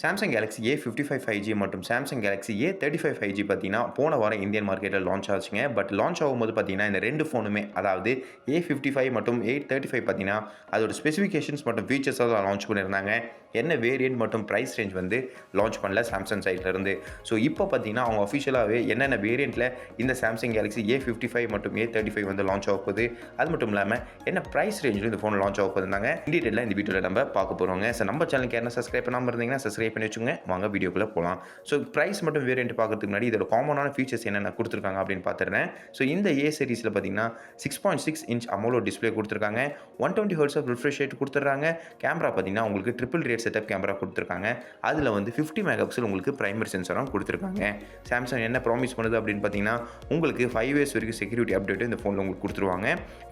Samsung Galaxy A fifty five five G மற்றும் Samsung Galaxy A thirty five five G பார்த்தீங்கன்னா போன வாரம் Indian மார்க்கெட்டில் லான்ச் ஆச்சுங்க. பட் லான்ச் ஆகும்போது பார்த்தீங்கன்னா இந்த ரெண்டு ஃபோனுமே அதாவது ஏ ஃபிஃப்டி ஃபைவ் மற்றும் ஏ தேர்ட்டி ஃபைவ் பார்த்தீங்கன்னா அதோட ஸ்பெசிஃபிகேஷன்ஸ் மற்றும் ஃபீச்சர்ஸ் தான் லான்ச் பண்ணியிருந்தாங்க. என்ன வேரியன்ட் மற்றும் ப்ரைஸ் ரேஞ்ச் வந்து லான்ச் பண்ணல சாம்சங் சைட்லேருந்து ஸோ இப்போ பார்த்தீங்கன்னா அவங்க அஃபிஷியலாகவே என்னென்ன வேரியண்ட்டில் இந்த Samsung Galaxy A fifty five மற்றும் ஏ தேர்ட்டி ஃபைவ் வந்து லான்ச் ஆக போகுது. அது மட்டும் இல்லாமல் என்ன ப்ரைஸ் ரேஞ்சில் இந்த ஃபோன் லான்ச் ஆக போகுதுனாங்க டீட்டெயிலாக இந்த வீடியோவில் நம்ம பார்க்க போகிறோங்க ஸோ நம்ம சேனலுக்கு என்ன சப்ஸ்கிரைப் பண்ணாமல் இருந்தீங்கன்னா சப்ஸ்கிரைப் பண்ணி வச்சுங்க வாங்க வீடியோக்குள்ளே போகலாம் ஸோ ப்ரைஸ் மட்டும் வேரியண்ட் பார்க்கறதுக்கு முன்னாடி இதோட காமனான ஃபீச்சர்ஸ் என்னென்ன கொடுத்துருக்காங்க அப்படின்னு பார்த்துறேன் ஸோ இந்த ஏ சீரிஸில் பார்த்தீங்கன்னா six point six inch AMOLED display கொடுத்துருக்காங்க. One twenty hertz of refresh rate கொடுத்துட்றாங்க கேமரா பார்த்தீங்கன்னா உங்களுக்கு ட்ரிபிள் ரேட் செட்டப் கேமரா கொடுத்துருக்காங்க. அதில் வந்து ஃபிஃப்டி மெகா பிக்சல் உங்களுக்கு பிரைமரி சென்சரும் கொடுத்துருக்காங்க. சாம்சங் என்ன ப்ராமிஸ் பண்ணுது அப்படின்னு பார்த்தீங்கன்னா உங்களுக்கு ஃபைவ் இயர்ஸ் வரைக்கும் செக்யூரிட்டி அப்டேட் இந்த ஃபோனில் உங்களுக்கு கொடுத்துருவாங்க.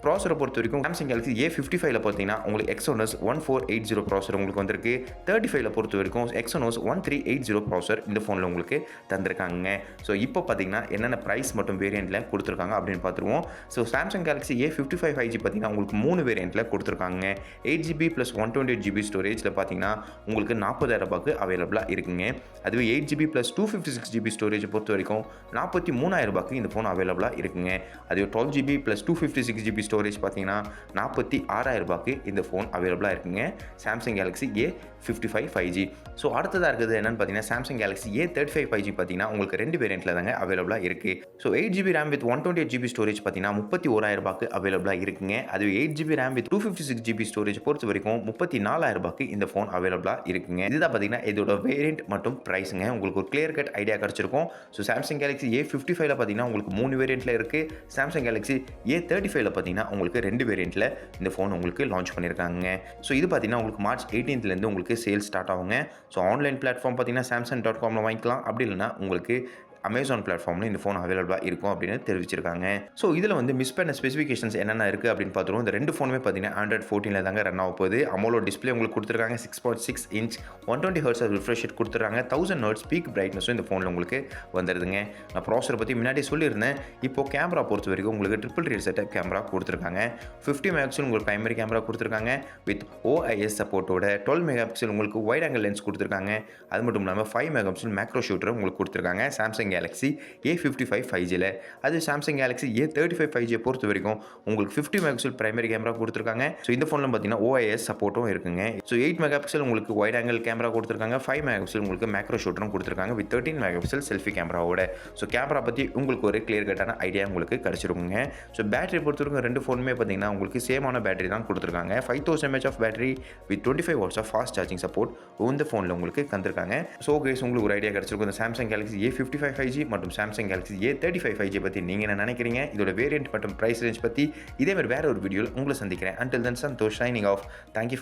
ப்ராசரை பொறுத்த வரைக்கும் சாம்சங் கேலக்ஸி ஏ ஃபிஃப்டி ஃபைவ்ல பார்த்தீங்கன்னா உங்களுக்கு Exynos one four eight zero processor உங்களுக்கு வந்திருக்கு. தேர்ட்டி ஃபைவ்ல பொறுத்த வரைக்கும் Exynos one three eight zero processor இந்த ஃபோனில் உங்களுக்கு தந்திருக்காங்க. ஸோ இப்போ பார்த்தீங்கன்னா என்னென்ன ப்ரைஸ் மற்றும் வேரியண்ட்டில் கொடுத்துருக்காங்க அப்படின்னு பார்த்துருவோம். So Samsung Galaxy A fifty five five G பார்த்தீங்கன்னா உங்களுக்கு மூணு வேரியண்ட்டில் கொடுத்துருக்காங்க. Eight GB plus one twenty eight GB ஸ்டோரேஜில் பார்த்தீங்கன்னா உங்களுக்கு நாற்பதாயிரம் ரூபாய்க்கு அவைலபிளாக இருக்குங்க. அதுவே eight GB plus two fifty six GB storage பொறுத்த வரைக்கும் நாற்பத்தி மூணாயிரம் ரூபாய்க்கு இந்த ஃபோன் அவைலபிளாக இருக்குங்க. அதுவே twelve GB plus two fifty six GB storage பார்த்தீங்கன்னா நாற்பத்தி ஆறாயிரம் ரூபாய்க்கு இந்த ஃபோன் அவைலபிளாக இருக்குங்க. Samsung Galaxy A fifty five five G so so அடுத்ததாக இருக்குது என்னென்னு பார்த்தீங்கன்னா Samsung Galaxy A thirty five five G பார்த்தீங்கன்னா உங்களுக்கு ரெண்டு வேரியண்ட்டில் தாங்க அவைலபிளாக இருக்குது so eight GB RAM with one twenty eight GB storage பார்த்தீங்கன்னா முப்பத்தி ஓராயிரம் ரூபாய்க்கு அவைலபிளாக இருக்குங்க. அது eight GB RAM with two fifty six GB storage பொறுத்த வரைக்கும் முப்பத்தி நாலாயிரம் ரூபாய்க்கு இந்த ஃபோன் அவைலபிளாக இருக்குங்க. இதுதான் பார்த்தீங்கன்னா இதோட வேரியண்ட் மற்றும் ப்ரைஸுங்க உங்களுக்கு ஒரு கிளியர் கட் ஐடியா கிடச்சிருக்கும். So Samsung Galaxy A fifty ஃபைவ்ல பார்த்தீங்கன்னா உங்களுக்கு மூணு வேரியண்ட்டில் இருக்குது சாம்சங் கேலக்ஸி ஏ தேர்ட்டி ஃபைவ்ல பார்த்தீங்கன்னா உங்களுக்கு ரெண்டு வேரியண்ட்டில் இந்த ஃபோன் உங்களுக்கு லான்ச் பண்ணியிருக்காங்க ஸோ இது பார்த்தீங்கன்னா உங்களுக்கு மார்ச் எயிட்டீன்த்லேருந்து உங்களுக்கு சேல் ஸ்டார்ட் ஆகுங்க. ஸோ ஸோ ஆன்லைன் பிளாட்ஃபார்ம் பார்த்தீங்கன்னா சாம்சங் டாட் காமில் வாங்கிக்கலாம். அப்படி இல்லைனா உங்களுக்கு அமேசான் பிளாட்ஃபார்மில் இந்த ஃபோன் அவைலபிளாக இருக்கும் அப்படின்னு தெரிவிச்சிருக்காங்க. ஸோ இதில் வந்து மிஸ் பண்ண ஸ்பெசிஃபிகேஷன்ஸ் என்னென்ன இருக்குது அப்படின்னு பார்த்துருவோம். இந்த ரெண்டு ஃபோனுமே பார்த்தீங்கன்னா ஆண்ட்ராய்ட் ஃபோர்டீனில் தாங்க ரன் ஆக போகுது. அமோலோ டிஸ்பிளே உங்களுக்கு கொடுத்துருக்காங்க. Six point six inch one twenty hertz refresh கொடுத்துருக்காங்க. தௌசண்ட் ஹர்ட்ஸ் பீக் பிரைட்னஸும் இந்த ஃபோனில் உங்களுக்கு வந்துடுதுங்க நான் ப்ராசரை பற்றி முன்னாடி சொல்லியிருந்தேன். இப்போ கேமரா பொறுத்த வரைக்கும் உங்களுக்கு ட்ரிபிள் ரேட் செட்டப் கேமரா கொடுத்துருக்காங்க. ஃபிஃப்டி மெகா பிக்சல் உங்களுக்கு பிரைமரி கேமரா கொடுத்துருக்காங்க. வித் ஓஐஎஸ் சப்போர்ட்டோட டுவெல் மெகா பிக்சல் உங்களுக்கு ஒயிட் ஆங்கிள் லென்ஸ் கொடுத்துருக்காங்க. அது மட்டும் இல்லாமல் five mega pixel macro shooter உங்களுக்கு கொடுத்துருக்காங்க. Samsung Galaxy A fifty five five ஜியில் அது Samsung Galaxy A thirty five five ஜியை பொறுத்த வரைக்கும் உங்களுக்கு fifty mega pixel primary camera கொடுத்துருக்காங்க. ஸோ இந்த ஃபோனில் பார்த்தீங்கன்னா ஓஐஎஸ் சப்போர்ட்டும் இருக்குங்க. ஸோ எயிட் மெகா பிக்சல் உங்களுக்கு ஒயிட் ஆங்கிள் கேமரா கொடுத்துருக்காங்க. ஃபைவ் மெகா பிக்சல் உங்களுக்கு மேக்ரோ ஷூட்டரும் கொடுத்துருக்காங்க with thirteen mega pixel selfie கேமராவோட ஸோ கேமரா பற்றி உங்களுக்கு ஒரு கிளியர் கட்டான ஐடியா உங்களுக்கு கிடச்சிருக்குங்க. ஸோ பேட்டரி பொறுத்தவரைக்கும் ரெண்டு ஃபோனுமே பார்த்தீங்கன்னா உங்களுக்கு சேமான பேட்டரி தான் கொடுத்துருக்காங்க. Five thousand mAh of battery with twenty five watts of fast charging support இந்த ஃபோனில் உங்களுக்கு தந்திருக்காங்க. ஸோ கேஸ் உங்களுக்கு ஒரு ஐடியா கிடச்சிருக்கும். இந்த Samsung Galaxy A fifty five five G மற்றும் Samsung Galaxy A thirty five five G பற்றி நீங்கள் என்ன நினைக்கிறீங்க? இதோட வேரியன்ட் மற்றும் ப்ரைஸ் ரேஞ்ச் பற்றி இதே மாதிரி வேற ஒரு வீடியோவில் உங்களை சந்திக்கிறேன். Until then Santhosh signing off thank you